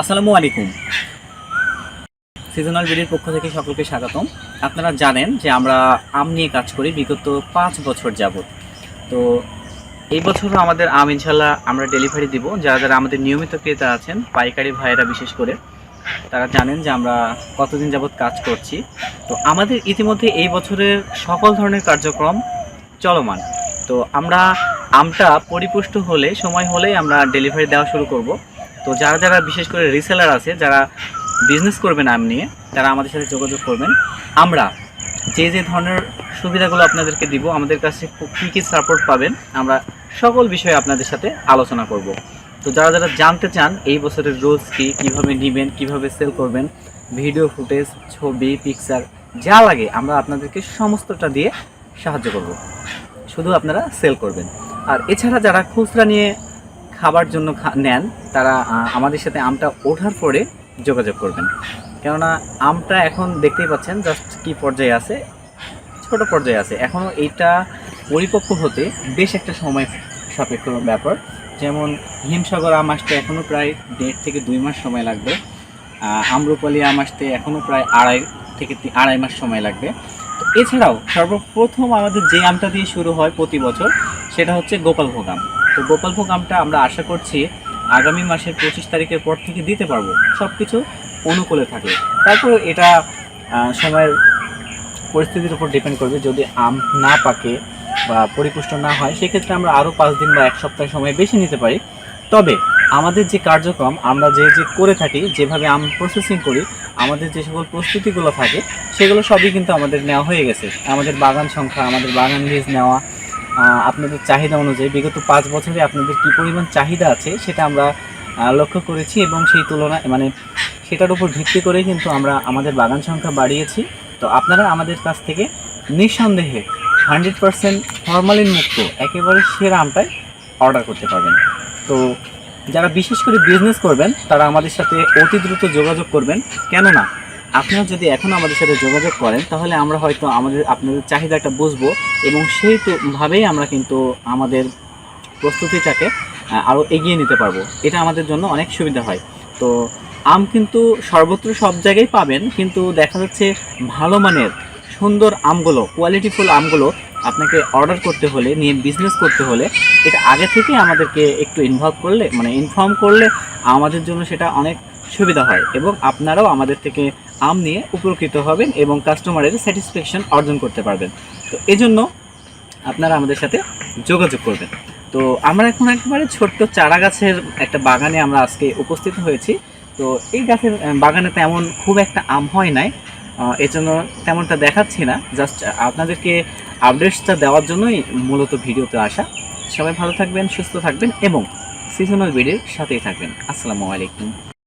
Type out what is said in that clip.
আসসালামু আলাইকুম। সিজনাল বিডির পক্ষ থেকে সকলকে স্বাগতম। আপনারা জানেন যে আমরা আম নিয়ে কাজ করি বিগত পাঁচ বছর যাবত তো এই বছরও আমাদের আম ইনশাল্লাহ আমরা ডেলিভারি দিব। যারা যারা আমাদের নিয়মিত ক্রেতা আছেন, পাইকারি ভাইয়েরা বিশেষ করে, তারা জানেন যে আমরা কতদিন যাবত কাজ করছি। তো আমাদের ইতিমধ্যে এই বছরের সকল ধরনের কার্যক্রম চলমান। তো আমরা আমটা পরিপুষ্ট হলে, সময় হলেই আমরা ডেলিভারি দেওয়া শুরু করব। তো যারা যারা বিশেষ করে রিসেলার আছে, যারা বিজনেস করবেন আম নিয়ে, তারা আমাদের সাথে যোগাযোগ করবেন। আমরা যে যে ধরনের সুবিধাগুলো আপনাদেরকে দিব, আমাদের কাছে কী কী সাপোর্ট পাবেন, আমরা সকল বিষয়ে আপনাদের সাথে আলোচনা করব। তো যারা যারা জানতে চান এই বছরের রোজ কি, কীভাবে নেবেন, কীভাবে সেল করবেন ভিডিও ফুটেজ ছবি পিকচার যা লাগে আমরা আপনাদেরকে সমস্তটা দিয়ে সাহায্য করব। শুধু আপনারা সেল করবেন। আর এছাড়া যারা খুচরা নিয়ে খাবার জন্য নেন, তারা আমাদের সাথে আমটা ওঠার পরে যোগাযোগ করবেন। কেননা, আমটা এখন দেখতেই পাচ্ছেন জাস্ট কি পর্যায়ে আছে, ছোট পর্যায়ে আছে। এখনও এইটা পরিপক্ক হতে বেশ একটা সময় সাপেক্ষ ব্যাপার। যেমন, হিমসাগর আম আসতে এখনও প্রায় দেড় থেকে দুই মাস সময় লাগবে। আম্রপালি আম আসতে এখনও প্রায় আড়াই থেকে আড়াই মাস সময় লাগবে। এছাড়াও সর্বপ্রথম আমাদের যে আমটা দিয়ে শুরু হয় প্রতি বছর, সেটা হচ্ছে গোপালভোগ আম। তো গোপালভোগ আমটা আমরা আশা করছি আগামী মাসের পঁচিশ তারিখের পর থেকে দিতে পারব। সব কিছু অনুকূলে থাকে তারপর এটা সময়ের পরিস্থিতির উপর ডিপেন্ড করবে। যদি আম না পাকে বা পরিপুষ্ট না হয়, সেক্ষেত্রে আমরা আরও পাঁচ দিন বা এক সপ্তাহ সময় বেশি নিতে পারি। তবে আমাদের যে কার্যক্রম, আমরা যে যে করে থাকি, যেভাবে আম প্রসেসিং করি, আমাদের যে সকল প্রস্তুতিগুলো থাকে, সেগুলো সবই কিন্তু আমাদের নেওয়া হয়ে গেছে। আমাদের বাগান সংখ্যা, আমাদের বাগান লিজ নেওয়া আপনাদের চাহিদা অনুযায়ী বিগত পাঁচ বছরে আপনাদের কী পরিমাণ চাহিদা আছে, সেটা আমরা লক্ষ্য করেছি এবং সেই তুলনায় মানে সেটার উপর ভিত্তি করেই কিন্তু আমরা আমাদের বাগান সংখ্যা বাড়িয়েছি। তো আপনারা আমাদের কাছ থেকে নিঃসন্দেহে হান্ড্রেড পারসেন্ট ফরমালিন মুক্ত একেবারে সেরা আমটাই অর্ডার করতে পারবেন। তো যারা বিশেষ করে বিজনেস করবেন, তারা আমাদের সাথে অতি দ্রুত যোগাযোগ করবেন। কেননা, আপনারা যদি এখন আমাদের সাথে যোগাযোগ করেন, তাহলে আমরা হয়তো আমাদের, আপনাদের চাহিদাটা বুঝব এবং সেই তো ভাবেই আমরা কিন্তু আমাদের প্রস্তুতিটাকে আরও এগিয়ে নিতে পারব। এটা আমাদের জন্য অনেক সুবিধা হয়। তো আম কিন্তু সর্বত্র সব জায়গায় পাবেন, কিন্তু দেখা যাচ্ছে ভালো মানের সুন্দর আমগুলো কোয়ালিটিফুল আমগুলো আপনাকে অর্ডার করতে হলে, নিয়ে বিজনেস করতে হলে, এটা আগে থেকে আমাদেরকে একটু ইনভলভ করলে মানে ইনফর্ম করলে আমাদের জন্য সেটা অনেক সুবিধা হয় এবং আপনারাও আমাদের থেকে আম নিয়ে উপকৃত হবেন এবং কাস্টমারের স্যাটিসফ্যাকশন অর্জন করতে পারবেন। তো এজন্য আপনারা আমাদের সাথে যোগাযোগ করবেন। তো আমরা এখন একেবারে ছোট্ট চারা গাছের একটা বাগানে আমরা আজকে উপস্থিত হয়েছি। তো এই গাছের বাগানে তেমন খুব একটা আম হয় নাই। এজন্য তেমনটা দেখাচ্ছি না। জাস্ট আপনাদেরকে আপডেটসটা দেওয়ার জন্যই মূলত ভিডিওতে আসা। সবাই ভালো থাকবেন, সুস্থ থাকবেন এবং সিজনাল ভিডিওর সাথেই থাকবেন। আসসালামু আলাইকুম।